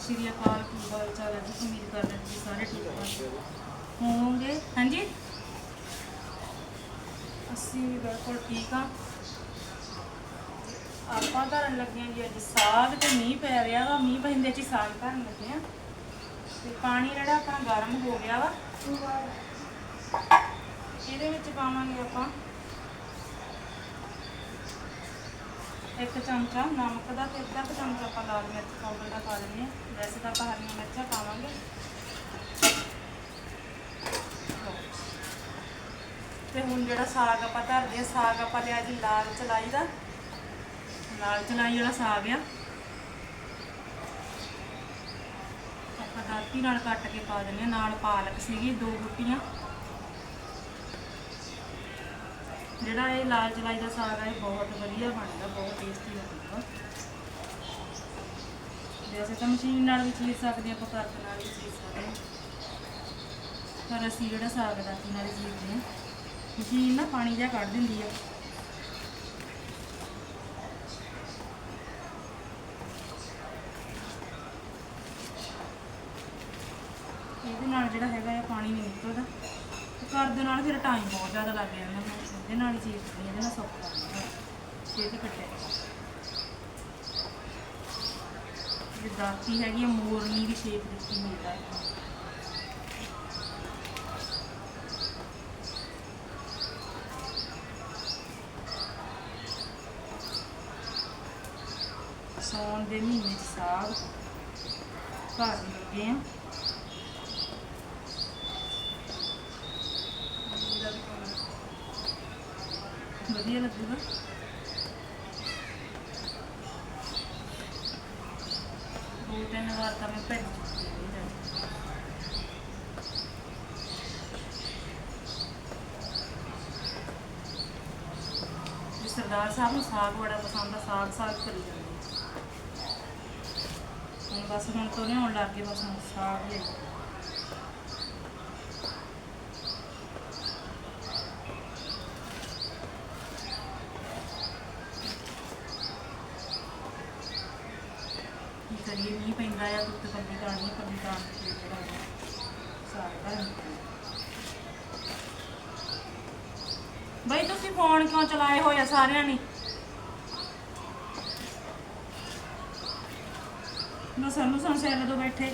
ਸ਼੍ਰੀ ਅਕਾਲ, ਕੀ ਹਾਲ ਚਾਲ ਹੈ? ਜੀ ਉਮੀਦ ਕਰਦੇ ਹਾਂ ਤੁਸੀਂ ਸਾਰੇ ਠੀਕ ਠਾਕ ਹੋਵੋਗੇ ਹਾਂਜੀ? ਅਸੀਂ ਵੀ ਬਿਲਕੁਲ ਠੀਕ ਆ ਆਪਾਂ ਧਰਨ ਲੱਗੇ ਹਾਂ ਜੀ ਅੱਜ ਸਾਗ ਤੇ ਮੀਂਹ ਪੈ ਰਿਹਾ ਵਾ। ਮੀਂਹ ਪੈਂਦੇ ਚ ਸਾਗ ਧਰਨ ਲੱਗੇ ਆ ਤੇ ਪਾਣੀ ਜਿਹੜਾ ਆਪਣਾ ਗਰਮ ਹੋ ਗਿਆ ਵਾ। ਇਹਦੇ ਵਿੱਚ ਪਾਵਾਂਗੇ ਆਪਾਂ ਇੱਕ ਚਮਚਾ ਨਮਕ ਦਾ ਤੇ ਅੱਧਾ ਕੁ ਚਮਚਾ ਆਪਾਂ ਲਾਲ ਮਿਰਚ ਪਾਊਡਰ ਦਾ ਪਾ ਦਿੰਦੇ ਹਾਂ। ਵੈਸੇ ਤਾਂ ਆਪਾਂ ਹਰੀਆਂ ਮਿਰਚਾਂ ਪਾਵਾਂਗੇ। ਤੇ ਹੁਣ ਜਿਹੜਾ ਸਾਗ ਆਪਾਂ ਧਰਦੇ ਆ ਸਾਗ ਆਪਾਂ ਲਿਆ ਜੀ ਲਾਲ ਚਲਾਈ ਦਾ। ਲਾਲ ਚਲਾਈ ਵਾਲਾ ਸਾਗ ਆ। ਆਪਾਂ ਦਾਤੀ ਨਾਲ ਕੱਟ ਕੇ ਪਾ ਦਿੰਦੇ ਆ ਨਾਲ ਪਾਲਕ ਸੀਗੀ, ਦੋ ਗੁੱਟੀਆਂ ਜਿਹੜਾ ਇਹ ਲਾਲ ਚਲਾਈ ਦਾ ਸਾਗ ਆ, ਇਹ ਬਹੁਤ ਵਧੀਆ ਬਣਦਾ, ਬਹੁਤ ਟੇਸਟੀ ਲੱਗਦਾ। ਵੈਸੇ ਤਾਂ ਮਸ਼ੀਨ ਨਾਲ ਵੀ ਚੀਰ ਸਕਦੇ ਆ ਆਪਾਂ ਕੱਟ ਨਾਲ ਵੀ ਚੀਰ ਸਕਦੇ ਹਾਂ। ਪਰ ਅਸੀਂ ਜਿਹੜਾ ਸਾਗ ਦਾਤੀ ਨਾਲ ਹੀ ਚੀਰਦੇ ਹਾਂ। ਮਸ਼ੀਨ ਨਾ ਪਾਣੀ ਜਿਹਾ ਕੱਢ ਦਿੰਦੀ ਆ। ਇਹਦੇ ਨਾਲ ਜਿਹੜਾ ਹੈਗਾ ਆ, ਪਾਣੀ ਨਹੀਂ ਨਿਕਲਦਾ। ਘਰ ਦੇ ਨਾਲ ਫਿਰ ਟਾਈਮ ਬਹੁਤ ਜ਼ਿਆਦਾ ਲੱਗ ਜਾਂਦਾ ਮੈਂ ਇਹਦੇ ਨਾਲ ਹੀ ਚੀਰਦੀ ਹਾਂ, ਇਹਦੇ ਨਾਲ ਸੌਖਾ ਹੁੰਦਾ। ਛੇਤੀ ਕੱਟਿਆ ਇਹ ਦਾਤੀ ਹੈਗੀ ਆ ਮੋਰਨੀ ਦੀ ਸ਼ੇਪ ਦਿੱਤੀ ਹੋਈ ਹੈ ਸੌਣ ਦੇ ਮਹੀਨੇ ਚ ਸਾਗ ਘਰ ਲੱਗੇ ਆ। ਵਧੀਆ ਲੱਗੂਗਾ। ਦੋ ਤਿੰਨ ਵਾਰ ਤਾਂ ਮੈਂ ਭੇਜ ਚੁੱਕੀ ਹਾਂ ਜੀ ਸਰਦਾਰ ਸਾਹਿਬ ਨੂੰ ਸਾਗ ਬੜਾ ਪਸੰਦ ਆ, ਸਾਗ ਸਾਗ ਕਰੀ ਜਾਂਦੇ ਹੁਣ ਬਸ ਹੁਣ ਤੋਂ ਲਿਆਉਣ ਲੱਗ ਗਏ, ਬਸ ਹੁਣ ਸਾਗ ਹੀ ਹੈ। ਕੀ ਕਰੀਏ ਮੀਂਹ ਪੈਂਦਾ ਆ ਦੁੱਧ ਕੱਢੀ ਜਿਹੜਾ ਹੈਗਾ ਬਈ ਤੁਸੀਂ ਫੋਨ ਕਿਉਂ ਚਲਾਏ ਹੋਏ ਆ ਸਾਰਿਆਂ ਨੇ? ਨਾ ਸਾਨੂੰ ਸਾਨੂੰ ਤੋਂ ਬੈਠੇ।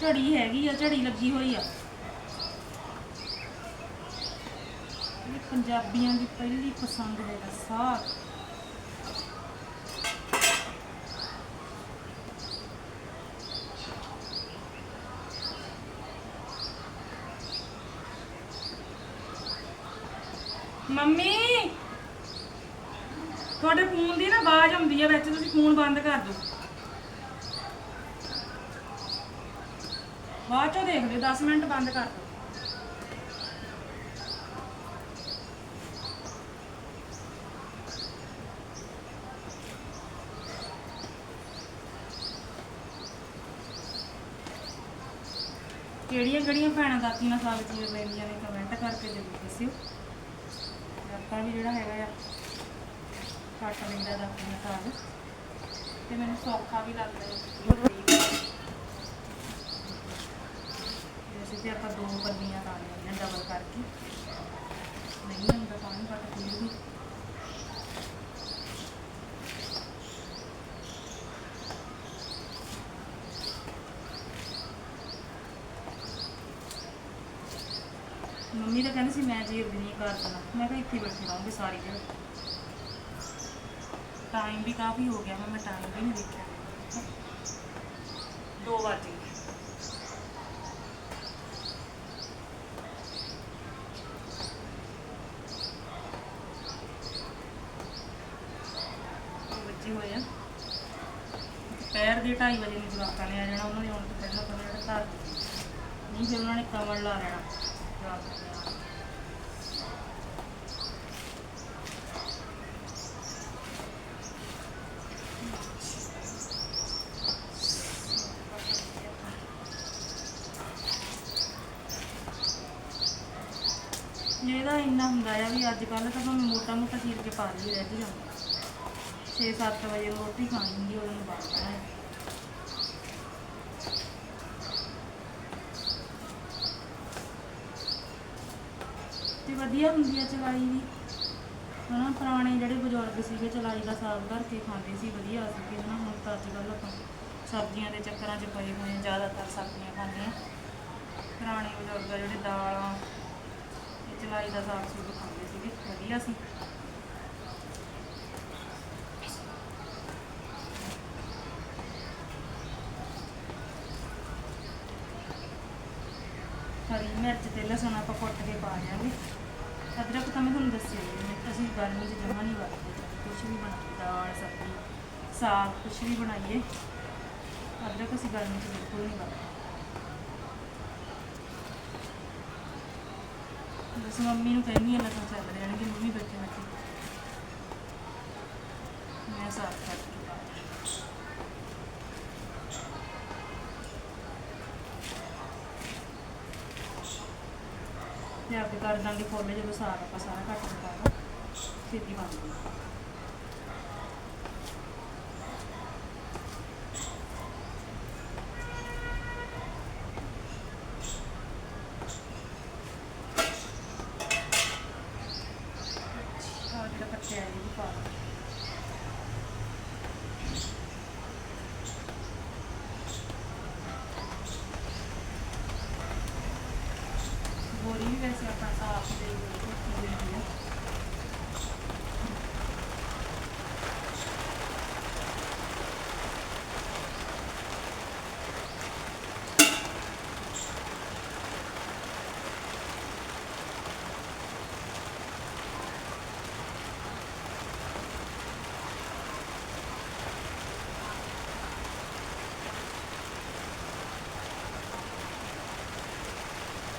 ਝੜੀ ਹੈਗੀ ਆ, ਝੜੀ ਲੱਗੀ ਹੋਈ ਆ। ਪੰਜਾਬੀਆਂ ਦੀ ਪਹਿਲੀ ਪਸੰਦ ਹੈਗਾ ਸਾਗ। ਮੰਮੀ, ਤੁਹਾਡੇ ਫੋਨ ਦੀ ਨਾ ਆਵਾਜ਼ ਆਉਂਦੀ ਹੈ ਵਿੱਚ, ਤੁਸੀਂ ਫੋਨ ਬੰਦ ਕਰ ਦਿਓ। ਬਾਅਦ ਚੋਂ ਦੇਖ ਲਿਓ 10 ਮਿੰਟ ਬੰਦ ਕਰ ਦਿਓ। ਕਿਹੜੀਆਂ ਕਿਹੜੀਆਂ ਭੈਣਾਂ ਦਾਤੀਆਂ ਸਾਗ ਚੀਰ ਲੈਂਦੀਆਂ ਨੇ ਕਮੈਂਟ ਕਰਕੇ ਜ਼ਰੂਰ ਦੱਸਿਓ। ਤੇ ਵੀ ਜਿਹੜਾ ਹੈਗਾ ਆ ਕੱਟ ਲੈਂਦਾ ਦਾਤੀਆਂ ਸਾਗ ਤੇ ਮੈਨੂੰ ਸੌਖਾ ਵੀ ਲੱਗਦਾ ਹੈ। ਵੈਸੇ ਤੇ ਆਪਾਂ ਦੋ ਪੱਲੀਆਂ ਲਾ ਲੈਣੀਆਂ ਡਬਲ ਕਰਕੇ। ਨਹੀਂ ਹੁੰਦਾ ਪਾਣੀ ਘੱਟ ਫਿਰ ਵੀ ਮੰਮੀ ਤਾਂ ਕਹਿੰਦੀ ਸੀ ਮੈਂ ਜੀਰ ਨਹੀਂ ਕਰ ਦੇਣਾ ਮੈਂ ਕਿਹਾ ਇੱਥੇ ਬੈਠੀ ਰਹੂੰਗੀ ਸਾਰੀ ਦਿਨ। ਟਾਈਮ ਵੀ ਕਾਫੀ ਹੋ ਗਿਆ, ਮੈਂ ਟਾਈਮ ਵੀ ਨਹੀਂ ਦੇਖਿਆ। 2 ਵਜੇ ਬੱਚੇ ਹੋਏ ਆ। ਦੁਪਹਿਰ ਦੇ 2:30 ਵਜੇ ਨੂੰ ਜਵਾਕਾਂ ਨੇ ਆ ਜਾਣਾ, ਉਹਨਾਂ ਨੇ ਆਉਣ ਤੋਂ ਪਹਿਲਾਂ ਪਹਿਲਾਂ ਜਿਹੜਾ ਘਰ ਨਹੀਂ, ਫਿਰ ਉਹਨਾਂ ਨੇ ਕਮਲ ਲਾ ਲੈਣਾ। ਜਵਾਕਾਂ ਨੇ ਆਉਣ। ਇਹਦਾ ਇੰਨਾ ਹੁੰਦਾ ਆ ਵੀ ਅੱਜ ਕੱਲ੍ਹ ਤਾਂ ਤੁਹਾਨੂੰ ਮੋਟਾ ਮੋਟਾ ਚੀਰ ਕੇ ਪਾ ਲਈ ਰਹਿ ਜਾਂਦਾ 6-7 ਵਜੇ ਰੋਟੀ ਖਾਣੀ ਹੁੰਦੀ ਉਦੋਂ ਨੂੰ ਬਣ ਹੈ। ਤੇ ਵਧੀਆ ਹੁੰਦੀ ਆ ਚਲਾਈ ਵੀ। ਹਨਾ, ਪੁਰਾਣੇ ਜਿਹੜੇ ਬਜ਼ੁਰਗ ਸੀਗੇ ਚਲਾਈ ਦਾ ਸਾਗ ਧਰ ਕੇ ਖਾਂਦੇ ਸੀ, ਵਧੀਆ ਸੀਗੇ ਹਨਾ, ਹੁਣ ਤਾਂ ਅੱਜ ਕੱਲ੍ਹ ਆਪਾਂ ਸਬਜ਼ੀਆਂ ਦੇ ਚੱਕਰਾਂ 'ਚ ਪਏ ਹੋਏ ਜ਼ਿਆਦਾਤਰ ਸਬਜ਼ੀਆਂ ਖਾਂਦੇ ਆ। ਪੁਰਾਣੇ ਬਜ਼ੁਰਗ ਆ ਜਿਹੜੇ ਦਾਲਾਂ ਇਹ ਚਲਾਈ ਦਾ ਸਾਗ ਸੂਗ ਖਾਂਦੇ ਸੀਗੇ, ਵਧੀਆ ਸੀ। ਹਰੀ ਮਿਰਚ ਤੇ ਲਸਣ ਆਪਾਂ ਕੁੱਟ ਕੇ ਪਾ ਦਿਆਂਗੇ। ਅਦਰਕ ਤਾਂ ਮੈਂ ਤੁਹਾਨੂੰ ਦੱਸਿਆ ਹੀ ਅਸੀਂ ਗਰਮੀ 'ਚ ਜਮਾ ਨਹੀਂ ਵਰਤਦੇ। ਕੁਝ ਵੀ ਬਣਾਈਏ, ਦਾਲ, ਸਬਜ਼ੀ, ਸਾਗ ਕੁਝ ਵੀ ਬਣਾਈਏ, ਅਦਰਕ ਅਸੀਂ ਗਰਮੀ 'ਚ ਬਿਲਕੁਲ ਨਹੀਂ ਵਰਤਦੇ। ਬਸ ਮੰਮੀ ਨੂੰ ਕਹਿੰਦੀ ਆ ਲਸਣ ਚੱਲ ਜਾਣਗੇ ਮੰਮੀ ਬੈਠੇ ਬੈਠੇ ਮੈਂ ਸਾਫ਼ ਕਰਕੇ ਪਾ ਦਿਆਂ। ਆਪੇ ਕਰ ਦਾਂਗੇ, ਫੁੱਲ ਜਦੋਂ ਸਾਰਾ ਆਪਾਂ ਸਾਰਾ ਕੱਟ ਕੇ ਪਾਣਾ ਛੇਤੀ ਬਣ ਜਾਊਗਾ ਆਹ ਜਿਹੜਾ ਕੱਟਿਆ ਇਹ ਵੀ ਪਾ ਦਿਓ। ਬੋਰੀ ਵੀ ਵੈਸੇ ਆਪਣਾ ਸਾਫ਼ ਦੇ ਦੇ ਦਿੰਦੀ ਹੈ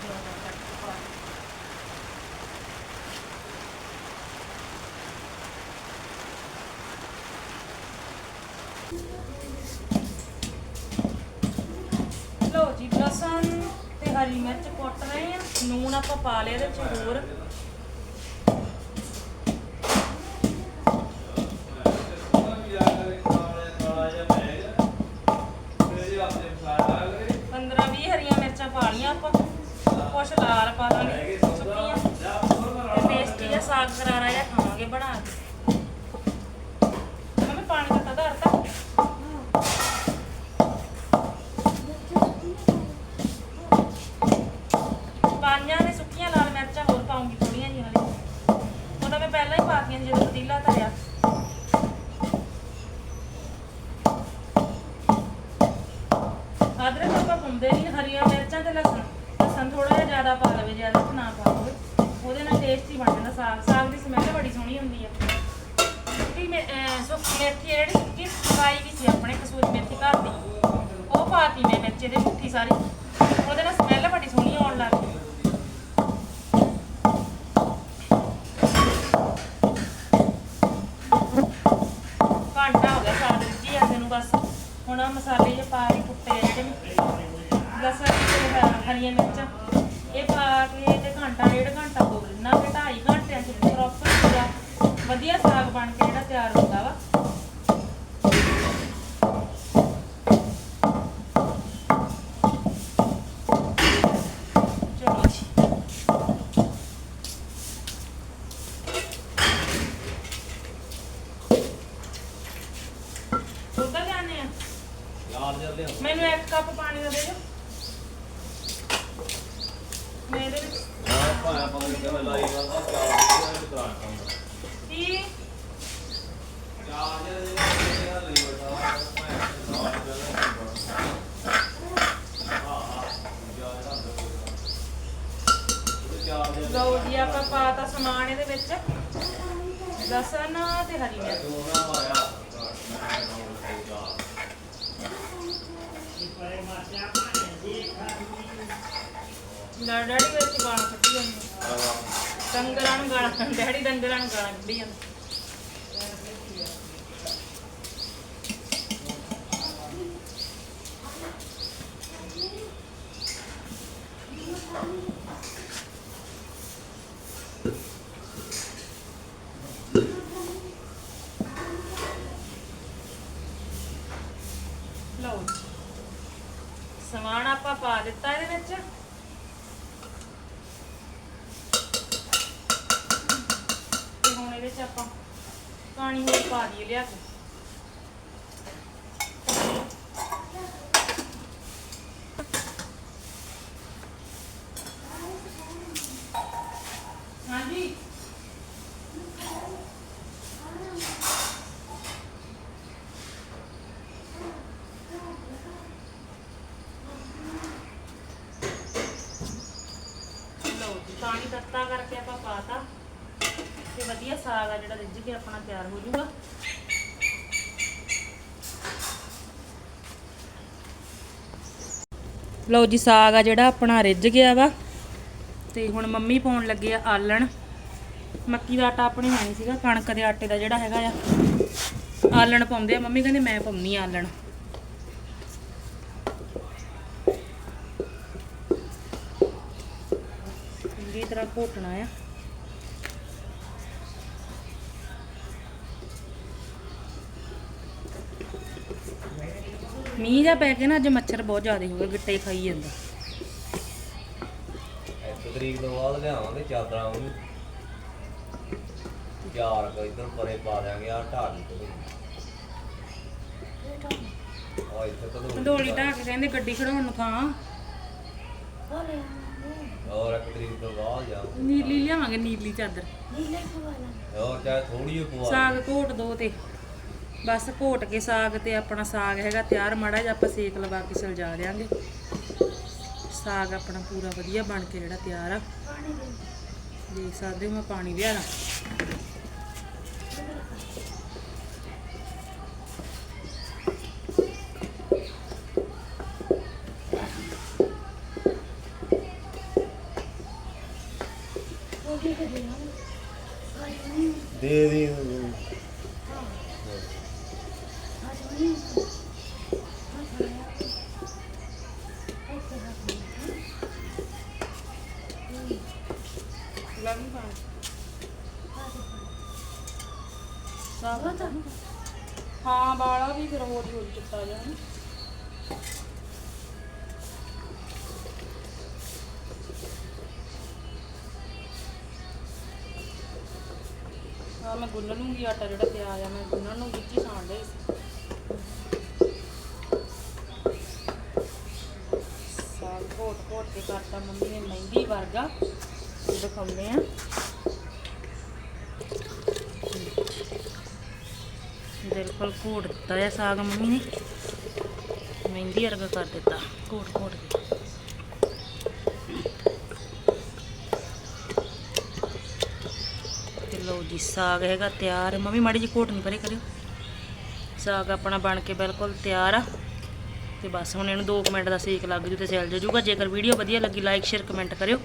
ਜ਼ਿਆਦਾ ਕੱਟ ਕੇ ਪਾ ਦਿਓ। ਲਓ ਜੀ ਲਸਣ ਤੇ ਹਰੀ ਮਿਰਚ ਕੁੱਟ ਰਹੇ ਆ ਨੂਨ ਆਪਾਂ ਪਾ ਲਿਆ ਇਹਦੇ ਵਿੱਚ ਹੋਰ। ਪਹਿਲਾਂ ਜਦੋਂ ਪਤੀਲਾ ਧਰਿਆ। ਅਦਰਕ ਆਪਾਂ ਪਾਉਂਦੇ ਨਹੀਂ, ਹਰੀਆਂ ਮਿਰਚਾਂ ਤੇ ਲਸਣ। ਲਸਣ ਥੋੜਾ ਜਿਹਾ ਜ਼ਿਆਦਾ ਪਾ ਲਵੇ ਜ਼ਿਆਦਾ ਨਾ ਪਾ ਲਵੇ ਉਹਦੇ ਨਾਲ ਟੇਸਟੀ ਬਣ ਜਾਂਦਾ। ਸਾਗ ਸਾਗ ਦੀ ਸਮੈਲ ਬੜੀ ਸੋਹਣੀ ਹੁੰਦੀ ਆ। ਸੁੱਕੀ ਸੁੱਕੀ ਮੇਥੀ ਜਿਹੜੀ ਸੁੱਕੀ ਪਾਈ ਵੀ ਸੀ ਆਪਣੇ ਕਸੂਰੀ ਮੇਥੀ ਘਰ ਦੀ। ਉਹ ਪਾਤੀ ਮੈਂ ਵਿੱਚ ਇਹਦੇ ਮੁੱਠੀ ਸਾਰੀ ਉਹਦੇ ਨਾਲ ਸਮੈਲ ਬੜੀ ਸੋਹਣੀ ਆਉਣ ਲੱਗ ਗਈ ਘੰਟਾ ਹੋ ਗਿਆ ਸਾਗ ਰਿੱਝੀ ਜਾਂਦੇ ਨੂੰ ਬਸ ਹੁਣ ਆਹ ਮਸਾਲੇ ਜੇ ਪਾ ਕੇ ਕੁੱਟੇ ਆ ਜਿਹੜੇ। ਲਸਣ ਤੇ ਹਰੀਆਂ ਮਿਰਚਾਂ। ਇਹ ਪਾ ਕੇ ਤੇ ਘੰਟਾ, ਡੇਢ ਘੰਟਾ ਹੋ ਲੈਣਾ ਕਿ ਢਾਈ ਘੰਟਿਆਂ ਚ ਪ੍ਰੋਪਰ ਪੂਰਾ ਵਧੀਆ ਸਾਗ ਬਣ ਕੇ ਜਿਹੜਾ ਤਿਆਰ ਹੁੰਦਾ ਵਾ ਚਲੋ ਜੀ ਉਧਰ ਜਾਣੇ ਆ ਮੈਨੂੰ ਇੱਕ ਕੱਪ ਪਾਣੀ ਦਾ ਦੇ ਦਿਓ ਮੈਂ ਇਹਦੇ ਵਿੱਚ ਕੀ ਲਓ ਜੀ ਆਪਾਂ ਪਾਤਾ ਸਮਾਨ ਇਹਦੇ ਵਿੱਚ। ਲਸਣ ਤੇ ਹਰੀ ਮਿਰਚ। ਲੜ ਡੈਡੀ ਵਿੱਚ ਗਾਲਾਂ ਕੱਢੀ ਜਾਂਦੇ ਡੰਗਰਾਂ ਨੂੰ ਗਾਲਾਂ ਡੈਡੀ ਡੰਗਰਾਂ ਨੂੰ ਗਾਲਾਂ ਕੱਢੀ ਜਾਂਦੇ ਲਓ ਸਮਾਨ ਆਪਾਂ ਪਾ ਦਿੱਤਾ ਇਹਦੇ ਵਿੱਚ। ਆਪਾਂ ਪਾਣੀ ਹੋਰ ਪਾ ਦਈਏ ਲਿਆ ਕੇ। ਹਾਂਜੀ ਲਓ ਜੀ ਪਾਣੀ ਤੱਤਾ ਕਰਕੇ ਆਪਾਂ ਪਾਤਾ ਤੇ ਵਧੀਆ ਸਾਗ ਆ ਜਿਹੜਾ ਰਿੱਝ ਕੇ ਆਪਣਾ ਤਿਆਰ ਹੋ ਜਾਊਗਾ। ਲਓ ਜੀ, ਸਾਗ ਆ ਜਿਹੜਾ ਆਪਣਾ ਰਿੱਝ ਗਿਆ ਵਾ। ਤੇ ਹੁਣ ਮੰਮੀ ਪਾਉਣ ਲੱਗੇ ਆ ਆਲਣ। ਮੱਕੀ ਦਾ ਆਟਾ ਆਪਣੇ ਹੈ ਨਹੀਂ ਸੀਗਾ, ਕਣਕ ਦੇ ਆਟੇ ਦਾ ਜਿਹੜਾ ਹੈਗਾ ਆ। ਆਲਣ ਪਾਉਂਦੇ ਆ। ਮੰਮੀ ਕਹਿੰਦੇ, ਮੈਂ ਪਾਉਣੀ ਆਲਣ। ਚੰਗੀ ਤਰ੍ਹਾਂ ਘੋਟਣਾ ਆ। ਮੀਂਹ ਜਾ ਪੈ ਕੇ ਨਾ ਅੱਜ ਮੱਛਰ ਬਹੁਤ ਜ਼ਿਆਦਾ ਹੋ ਗਏ ਗਿੱਟੇ ਖਾਈ ਜਾਂਦਾ। ਇੱਕ ਤਰੀਕ ਤੋਂ ਬਾਅਦ ਲਿਆਵਾਂਗੇ ਚਾਦਰਾਂ ਉਹਨੂੰ ਚਾਰ ਕੋ ਇਧਰ ਪਰੇ ਪਾ ਦਿਆਂਗੇ ਆ ਢਾਲ ਤੋਂ ਆ ਇੱਥੇ ਕਦੋਂ ਕੰਡੋਲੀ ਢਾ ਕੇ ਕਹਿੰਦੇ ਗੱਡੀ ਖੜਾਉਣ ਨੂੰ ਥਾਂ। ਔਰ ਇੱਕ ਤਰੀਕ ਤੋਂ ਬਾਅਦ ਜਾ। ਨੀਲੀ ਲਿਆਵਾਂਗੇ ਨੀਲੀ ਚਾਦਰ। ਔਰ ਚਾਹੇ ਥੋੜੀ ਜਿਹੀ ਪਵਾ ਸਾਗ ਘੋਟ ਦੋ ਤੇ। ਬਸ ਘੋਟ ਕੇ ਸਾਗ ਤੇ ਆਪਣਾ ਸਾਗ ਹੈਗਾ ਤਿਆਰ, ਮਾੜਾ ਜਿਹਾ ਆਪਾਂ ਸੇਕ ਲਵਾ ਕੇ ਸਲਜਾ ਦਿਆਂਗੇ। ਸਾਗ ਆਪਣਾ ਪੂਰਾ ਵਧੀਆ ਬਣ ਕੇ ਜਿਹੜਾ ਤਿਆਰ ਆ। ਦੇਖ ਸਕਦੇ ਹੋ ਮੈਂ ਪਾਣੀ ਲਿਆ ਦੇ ਦੇ ਲੱਗ ਨਹੀਂ ਪਾਣੀ ਸਾਗ ਤਾਂ ਹਾਂ ਬਾਲਾ ਵੀ ਫਿਰ ਹੌਲੀ ਹੌਲੀ ਚਿੱਟਾ ਜਾਣਾ। ਆ ਮੈਂ ਗੁੰਨ ਲੂੰਗੀ ਆਟਾ ਜਿਹੜਾ ਪਿਆ ਆ, ਮੈਂ ਗੁੰਨਣ ਨੂੰ ਵਿੱਚ ਹੀ ਸਾਣ ਲਈ ਸਾਗ ਘੋਟ ਘੋਟ ਕਰਤਾ ਮੰਮੀ ਨੇ ਮਹਿੰਦੀ ਵਰਗਾ। ਦਿਖਾਉਂਦੇ ਆ ਬਿਲਕੁਲ ਘੋਟ ਦਿੱਤਾ ਹੈ ਸਾਗ ਮੰਮੀ ਨੇ। ਮਹਿੰਦੀ ਵਰਗਾ ਕਰ ਦਿੱਤਾ। ਘੋਟ ਘੋਟ ਕੇ ਤੇ ਲਓ ਜੀ, ਸਾਗ ਹੈਗਾ ਤਿਆਰ। ਮੰਮੀ ਮਾੜੀ ਜੀ ਘੋਟ ਨਹੀਂ ਪਰੇ ਕਰਿਓ। ਸਾਗ ਆਪਣਾ ਬਣ ਕੇ ਬਿਲਕੁਲ ਤਿਆਰ ਆ। ਤੇ ਬਸ ਹੁਣ ਇਹਨੂੰ 2 ਮਿੰਟ ਦਾ ਸੇਕ ਲੱਗ ਜੂ ਤੇ ਸੈਲ ਜਾਊਗਾ ਜੇਕਰ ਵੀਡੀਓ ਵਧੀਆ ਲੱਗੀ ਲਾਈਕ ਸ਼ੇਅਰ ਕਮੈਂਟ ਕਰਿਓ।